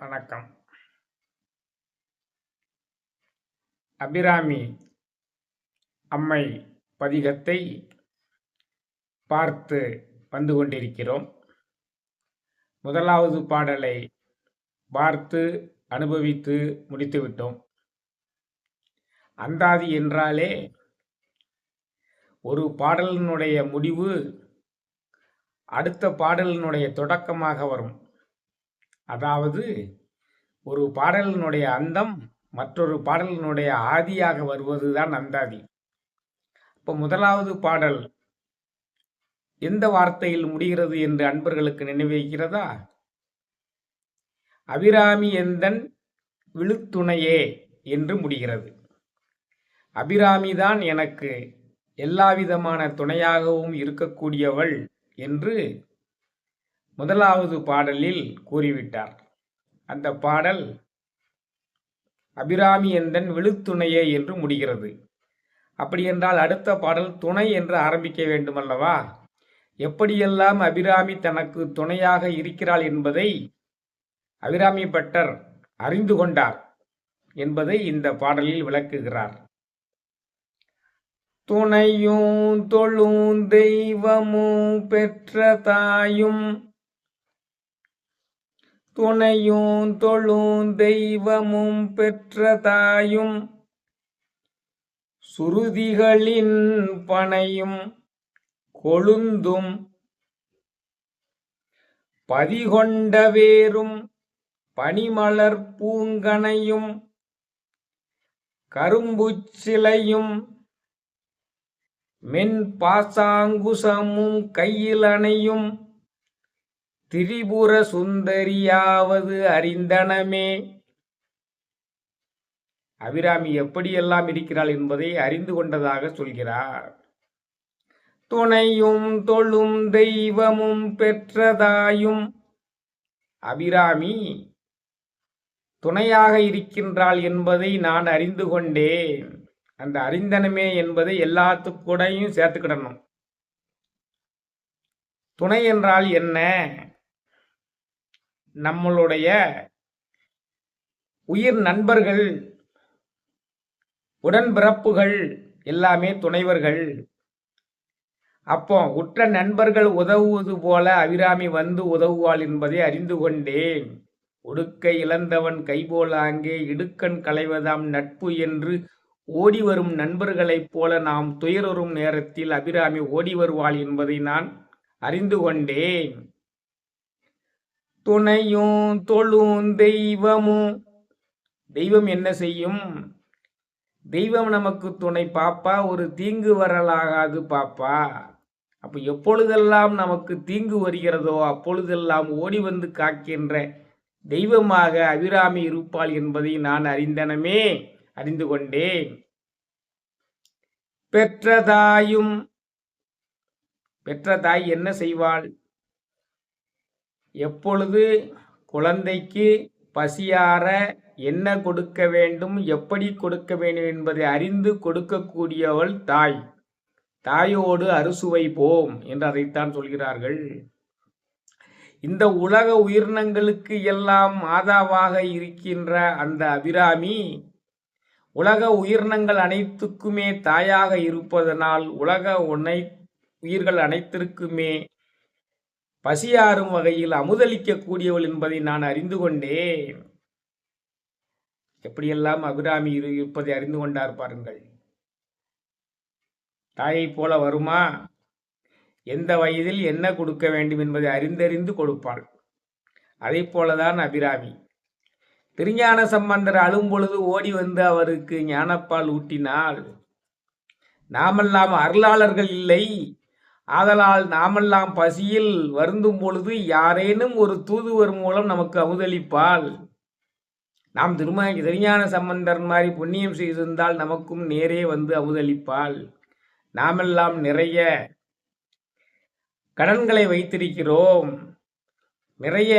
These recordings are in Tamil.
வணக்கம். அபிராமி அம்மை பதிகத்தை பார்த்து வந்து கொண்டிருக்கிறோம். முதலாவது பாடலை பார்த்து அனுபவித்து முடித்துவிட்டோம் அந்தாதி என்றாலே ஒரு பாடலினுடைய முடிவு அடுத்த பாடலினுடைய தொடக்கமாக வரும். அதாவது ஒரு பாடலினுடைய அந்தம் மற்றொரு பாடலினுடைய ஆதியாக வருவதுதான் அந்தாதி. இப்போ முதலாவது பாடல் எந்த வார்த்தையில் முடிகிறது என்று அன்பர்களுக்கு நினைவிருக்கிறதா அபிராமி எந்தன் விழுத்துணையே என்று முடிகிறது. அபிராமிதான் எனக்கு எல்லாவிதமான துணையாகவும் இருக்கக்கூடியவள் என்று முதலாவது பாடலில் கூறிவிட்டார். அந்த பாடல் அபிராமி எந்தன் விழுத்துணையே என்று முடிகிறது. அப்படி என்றால் அடுத்த பாடல் துணை என்று ஆரம்பிக்க வேண்டுமல்லவா? எப்படியெல்லாம் அபிராமி தனக்கு துணையாக இருக்கிறாள் என்பதை அபிராமி பட்டர் அறிந்து கொண்டார் என்பதை இந்த பாடலில் விளக்குகிறார். துணையும் தொழும் தெய்வமும் பெற்ற தாயும் துணையும் தொழும் தெய்வமும் பெற்ற தாயும் சுருதிகளின் பனையும் கொழுந்தும் பதிகொண்ட வேரும் பனிமலர் பூங்கனையும் கரும்புச்சிலையும் மென் பாசாங்குசமும் கையில் அணையும் திரிபுர சுந்தரியாவது அறிந்தனமே. அபிராமி எப்படியெல்லாம் இருக்கிறாள் என்பதை அறிந்து கொண்டதாக சொல்கிறார். துணையும் தொழும் தெய்வமும் பெற்றதாயும் அபிராமி துணையாக இருக்கின்றாள் என்பதை நான் அறிந்து கொண்டேன். அந்த அறிந்தனமே என்பதை எல்லாத்துக்கூடையும் சேர்த்துக்கிடணும். துணை என்றால் என்ன? நம்மளுடைய உயிர் நண்பர்கள் உடன்பிறப்புகள் எல்லாமே துணைவர்கள். அப்போ உற்ற நண்பர்கள் உதவுவது போல அபிராமி வந்து உதவுவாள் என்பதை அறிந்து கொண்டேன். ஒடுக்கை இழந்தவன் கைபோல அங்கே இடுக்கண் களைவதாம் நட்பு என்று ஓடி வரும் நண்பர்களைப் போல நாம் துயருறும் நேரத்தில் அபிராமி ஓடி வருவாள் என்பதை நான் அறிந்து கொண்டேன். துணையும் தொழும் தெய்வமும். தெய்வம் என்ன செய்யும்? தெய்வம் நமக்கு துணை பாப்பா ஒரு தீங்கு வரலாகாது பாப்பா. அப்போ எப்பொழுதெல்லாம் நமக்கு தீங்கு வருகிறதோ அப்பொழுதெல்லாம் ஓடி வந்து காக்கின்ற தெய்வமாக அபிராமி இருப்பாள் என்பதை நான் அறிந்தனமே அறிந்து கொண்டேன். பெற்றதாயும் பெற்ற தாய் என்ன செய்வாள்? எப்பொழுது குழந்தைக்கு பசியார என்ன கொடுக்க வேண்டும் எப்படி கொடுக்க வேண்டும் என்பதை அறிந்து கொடுக்கக்கூடியவள் தாய். தாயோடு அறுசுவை போம் என்று அதைத்தான் சொல்கிறார்கள். இந்த உலக உயிரினங்களுக்கு எல்லாம் மாதாவாக இருக்கின்ற அந்த அபிராமி உலக உயிரினங்கள் அனைத்துக்குமே தாயாக இருப்பதனால் உலக உன்னை உயிர்கள் அனைத்திற்குமே பசியாறும் வகையில் அமுதளிக்கக்கூடியவள் என்பதை நான் அறிந்து கொண்டேன். எப்படியெல்லாம் அபிராமி இரு இருப்பதை அறிந்து கொண்டார் பாருங்கள். தாயைப் போல வருமா? எந்த வயதில் என்ன கொடுக்க வேண்டும் என்பதை அறிந்தறிந்து கொடுப்பாள். அதை போலதான் அபிராமி. திருஞான சம்பந்தர் அழும் பொழுது ஓடி வந்து அவருக்கு ஞானப்பால் ஊட்டினால் நாமெல்லாம் அருளாளர்கள் இல்லை. ஆதலால் நாமெல்லாம் பசியில் வருந்தும் பொழுது யாரேனும் ஒரு தூதுவர் மூலம் நமக்கு அமுதளிப்பால் நாம் திரும திருஞான சம்பந்தர் மாதிரி புண்ணியம் செய்திருந்தால் நமக்கும் நேரே வந்து அமுதளிப்பால் நாமெல்லாம் நிறைய கடன்களை வைத்திருக்கிறோம். நிறைய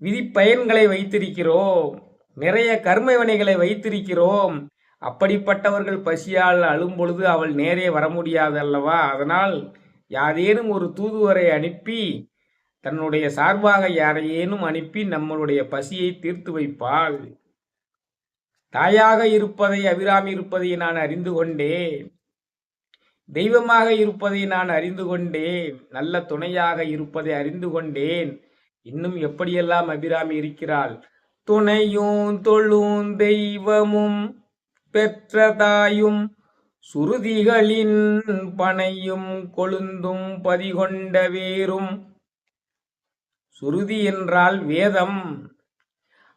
விதிப்பயன்களை வைத்திருக்கிறோம். நிறைய கர்ம வினைகளை வைத்திருக்கிறோம். அப்படிப்பட்டவர்கள் பசியால் அழும் பொழுது அவள் நேரே வர முடியாது அல்லவா அதனால் யாரேனும் ஒரு தூதுவரை அனுப்பி தன்னுடைய சார்பாக யாரையேனும் அனுப்பி நம்மளுடைய பசியை தீர்த்து வைப்பாள். தாயாக இருப்பதை அபிராமி இருப்பதை நான் அறிந்து கொண்டேன். தெய்வமாக இருப்பதை நான் அறிந்து கொண்டேன். நல்ல துணையாக இருப்பதை அறிந்து கொண்டேன். இன்னும் எப்படியெல்லாம் அபிராமி இருக்கிறாள்? துணையும் தொழும் தெய்வமும் பெற்றதாயும் சுருதிகளின் பனையும் கொழுந்தும் பதிகொண்ட வேரும் சுருதி என்றால் வேதம்.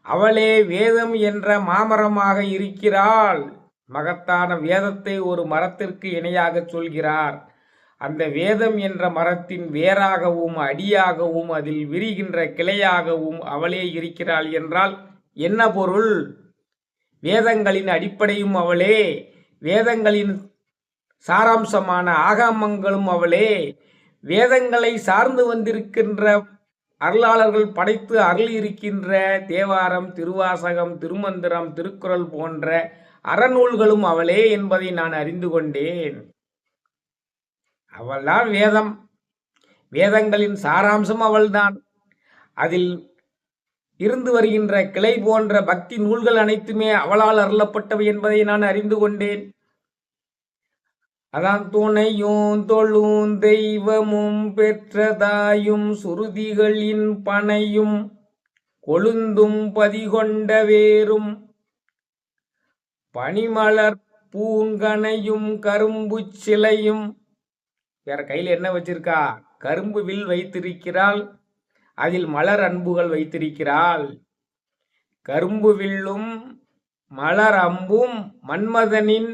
அவளே வேதம் என்ற மாமரமாக இருக்கிறாள். மகத்தான வேதத்தை ஒரு மரத்திற்கு இணையாக சொல்கிறார். அந்த வேதம் என்ற மரத்தின் வேராகவும் அடியாகவும் அதில் விரிகின்ற கிளையாகவும் அவளே இருக்கிறாள் என்றால் என்ன பொருள்? வேதங்களின் அடிப்படையும் அவளே. வேதங்களின் சாராம்சமான ஆகாமங்களும் அவளே. வேதங்களை சார்ந்து வந்திருக்கின்ற அருளாளர்கள் படைத்து அருள் இருக்கின்ற தேவாரம் திருவாசகம் திருமந்திரம் திருக்குறள் போன்ற அறநூல்களும் அவளே என்பதை நான் அறிந்து கொண்டேன். அவள்தான் வேதம். வேதங்களின் சாராம்சம் அவள்தான். அதில் இருந்து வருகின்ற கிளை போன்ற பக்தி நூல்கள் அனைத்துமே அவளால் அருளப்பட்டவை என்பதை நான் அறிந்து கொண்டேன். அதான் துணையும் தொழும் தெய்வமும் பெற்றதாயும் சுருதிகளின் பனையும் கொழுந்தும் பதிகொண்ட வேரும் பனிமலர் பூங்கனையும் கரும்பு சிலையும். வேற கையில் என்ன வச்சிருக்கா? கரும்பு வில் வைத்திருக்கிறாள். அதில் மலர் அன்புகள் வைத்திருக்கிறாள். கரும்பு வில்லும் மலர் அம்பும் மன்மதனின்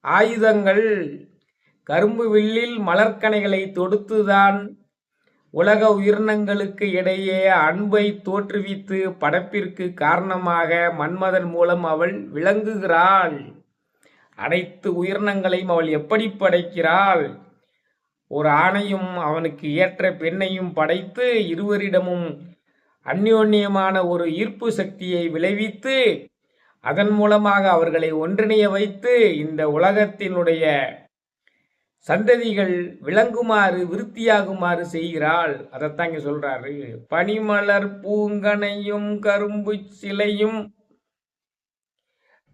ஆயுதங்கள். கரும்பு வில்லில் மலர்கனைகளை தொடுத்துதான் உலக உயிரினங்களுக்கு இடையே அன்பை தோற்றுவித்து படைப்பிற்கு காரணமாக மன்மதன் மூலம் அவள் விளங்குகிறாள். அனைத்து உயிரினங்களையும் அவள் எப்படி படைக்கிறாள்? ஒரு ஆணையும் அவனுக்கு ஏற்ற பெண்ணையும் படைத்து இருவரிடமும் அந்யோன்யமான ஒரு ஈர்ப்பு சக்தியை விளைவித்து அதன் மூலமாக அவர்களை ஒன்றிணைய வைத்து இந்த உலகத்தினுடைய சந்ததிகள் விளங்குமாறு விருத்தியாகுமாறு செய்கிறாள். அதைத்தான் இங்க சொல்றாரு. பனிமலர் பூங்கனையும் கரும்பு சிலையும்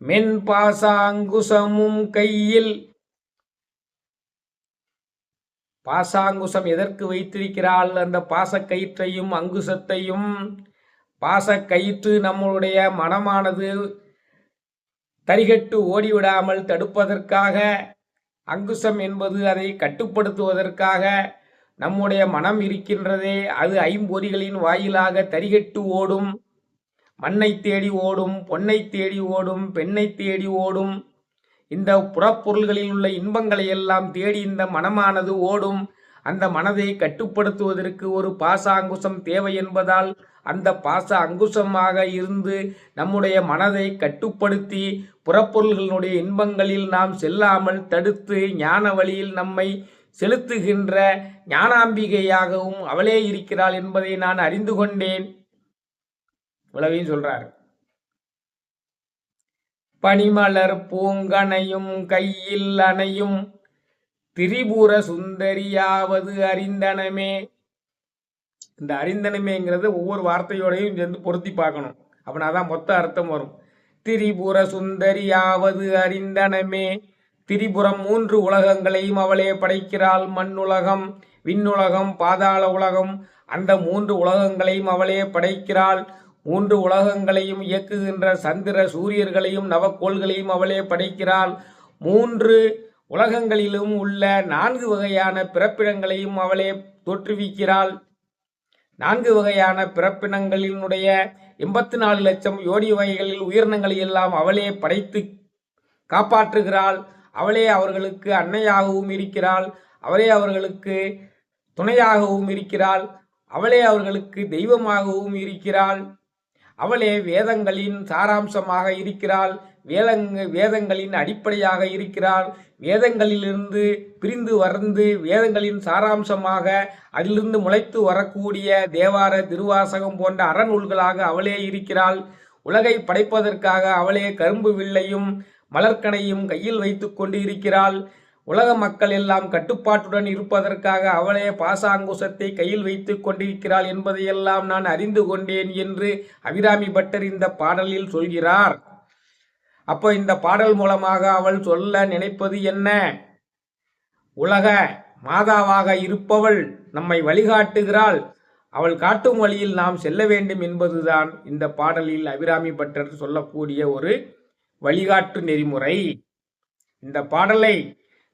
மென் பாசாங்குசமும் கையில் பாசாங்குசம் எதற்கு வைத்திருக்கிறாள் அந்த பாசக்கயிற்றையும் அங்குசத்தையும்? பாசக்கயிற்று நம்மளுடைய மனமானது தரிகட்டு ஓடிவிடாமல் தடுப்பதற்காக அங்குசம் என்பது அதை கட்டுப்படுத்துவதற்காக நம்முடைய மனம் இருக்கின்றதே அது ஐம்பொறிகளின் வாயிலாக தரிகட்டு ஓடும் மண்ணை தேடி ஓடும் பொன்னை தேடி ஓடும் பெண்ணை தேடி ஓடும் இந்த புறப்பொருள்களில் உள்ள இன்பங்களை எல்லாம் தேடி இந்த மனமானது ஓடும். அந்த மனதை கட்டுப்படுத்துவதற்கு ஒரு பாச அங்குசம் தேவை என்பதால் அந்த பாச அங்குசமாக இருந்து நம்முடைய மனதை கட்டுப்படுத்தி புறப்பொருள்களுடைய இன்பங்களில் நாம் செல்லாமல் தடுத்து ஞான வழியில் நம்மை செலுத்துகின்ற ஞானாம்பிகையாகவும் அவளே இருக்கிறாள் என்பதை நான் அறிந்து கொண்டேன். உளவையும் சொல்றார். பனிமலர் பூங்கனையும் கையில் அணையும் திரிபுர சுந்தரியாவது அறிந்தனமே. இந்த அறிந்தனமேங்கிறது ஒவ்வொரு வார்த்தையோடையும் சேர்ந்து பொருத்தி பார்க்கணும். அப்படின்னா தான் மொத்த அர்த்தம் வரும். திரிபுர சுந்தரியாவது அறிந்தனமே. திரிபுரம் மூன்று உலகங்களையும் அவளே படைக்கிறாள் மண்ணுலகம் விண்ணுலகம் பாதாள உலகம். அந்த மூன்று உலகங்களையும் அவளே படைக்கிறாள். மூன்று உலகங்களையும் இயக்குகின்ற சந்திர சூரியர்களையும் நவக்கோள்களையும் அவளே படைக்கிறாள். மூன்று உலகங்களிலும் உள்ள நான்கு வகையான பிறப்பிடங்களையும் அவளே தோற்றுவிக்கிறாள். நான்கு வகையான பிறப்பினங்களினுடைய எண்பத்தி நாலு லட்சம் யோனி வகைகளில் உயிரினங்களை எல்லாம் அவளே படைத்து காப்பாற்றுகிறாள். அவளே அவர்களுக்கு அன்னையாகவும் இருக்கிறாள். அவளே அவர்களுக்கு துணையாகவும் இருக்கிறாள். அவளே அவர்களுக்கு தெய்வமாகவும் இருக்கிறாள். அவளே வேதங்களின் சாராம்சமாக இருக்கிறாள். வேதங்க வேதங்களின் அடிப்படையாக இருக்கிறாள். வேதங்களிலிருந்து பிரிந்து வறந்து வேதங்களின் சாராம்சமாக அதிலிருந்து முளைத்து வரக்கூடிய தேவார திருவாசகம் போன்ற அறநூல்களாக அவளே இருக்கிறாள். உலகை படைப்பதற்காக அவளே கரும்பு வில்லையும் மலர்கனையும் கையில் வைத்து கொண்டு இருக்கிறாள். உலக மக்கள் எல்லாம் கட்டுப்பாட்டுடன் இருப்பதற்காக அவளே பாசாங்குசத்தை கையில் வைத்துக் கொண்டிருக்கிறாள் என்பதையெல்லாம் நான் அறிந்து கொண்டேன் என்று அபிராமி பட்டர் இந்த பாடலில் சொல்கிறார். அப்போ இந்த பாடல் மூலமாக அவள் சொல்ல நினைப்பது என்ன? உலக மாதாவாக இருப்பவள் நம்மை வழிகாட்டுகிறாள். அவள் காட்டும் வழியில் நாம் செல்ல வேண்டும் என்பதுதான் இந்த பாடலில் அபிராமி பட்டர் சொல்லக்கூடிய ஒரு வழிகாட்டு நெறிமுறை. இந்த பாடலை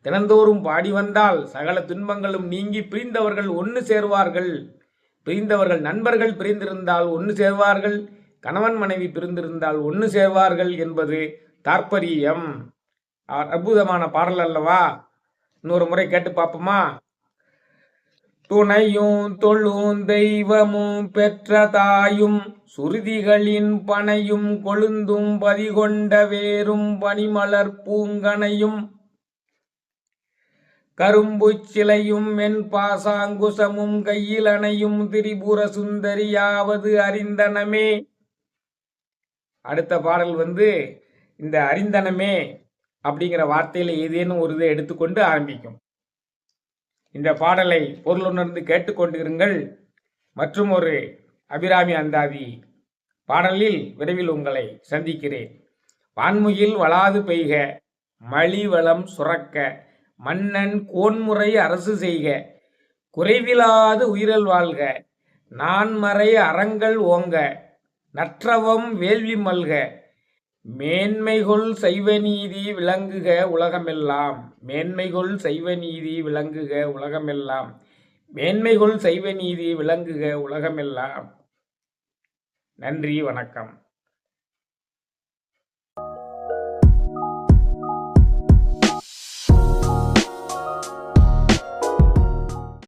தினந்தோறும் பாடி வந்தால் சகல துன்பங்களும் நீங்கி பிரிந்தவர்கள் ஒன்று சேர்வார்கள். பிரிந்தவர்கள் நண்பர்கள் பிரிந்திருந்தால் ஒன்று சேர்வார்கள். கணவன் மனைவி பிரிந்திருந்தால் ஒன்று சேர்வார்கள் என்பது தாற்பரியம். அற்புதமான பாடல் அல்லவா? இன்னொரு முறை கேட்டு பார்ப்போமா? துணையும் தொழும் தெய்வமும் பெற்ற தாயும் சுருதிகளின் பனையும் கொழுந்தும் பதிகொண்ட வேறும் பனிமலர் பூங்கனையும் கரும்புச் சிலையும் மென் பாசாங்குசமும் கையில் அணையும் திரிபுர சுந்தரியாவது அறிந்தனமே. அடுத்த பாடல் வந்து இந்த அறிந்தனமே அப்படிங்கிற வார்த்தையில் ஏதேனும் ஒரு இதை எடுத்துக்கொண்டு ஆரம்பிக்கும். இந்த பாடலை பொருளுணர்ந்து கேட்டுக்கொண்டிருங்கள் மற்றும் ஒரு அபிராமி அந்தாதி பாடலில் விரைவில் உங்களை சந்திக்கிறேன். வான்முகில் வளாது பெய்க மலிவளம் சுரக்க மன்னன் கோன்முறை அரசு செய்க குறைவிலாது உயிரல் வாழ்க நான்மறை அறங்கள் ஓங்க நற்றவம் வேள்வி மல்க மேன்மைகொள் சைவ நீதி விளங்குக உலகமெல்லாம் மேன்மைகொள் சைவ நீதி விளங்குக உலகமெல்லாம் மேன்மைகொள் சைவ நீதி விளங்குக உலகமெல்லாம். நன்றி வணக்கம்.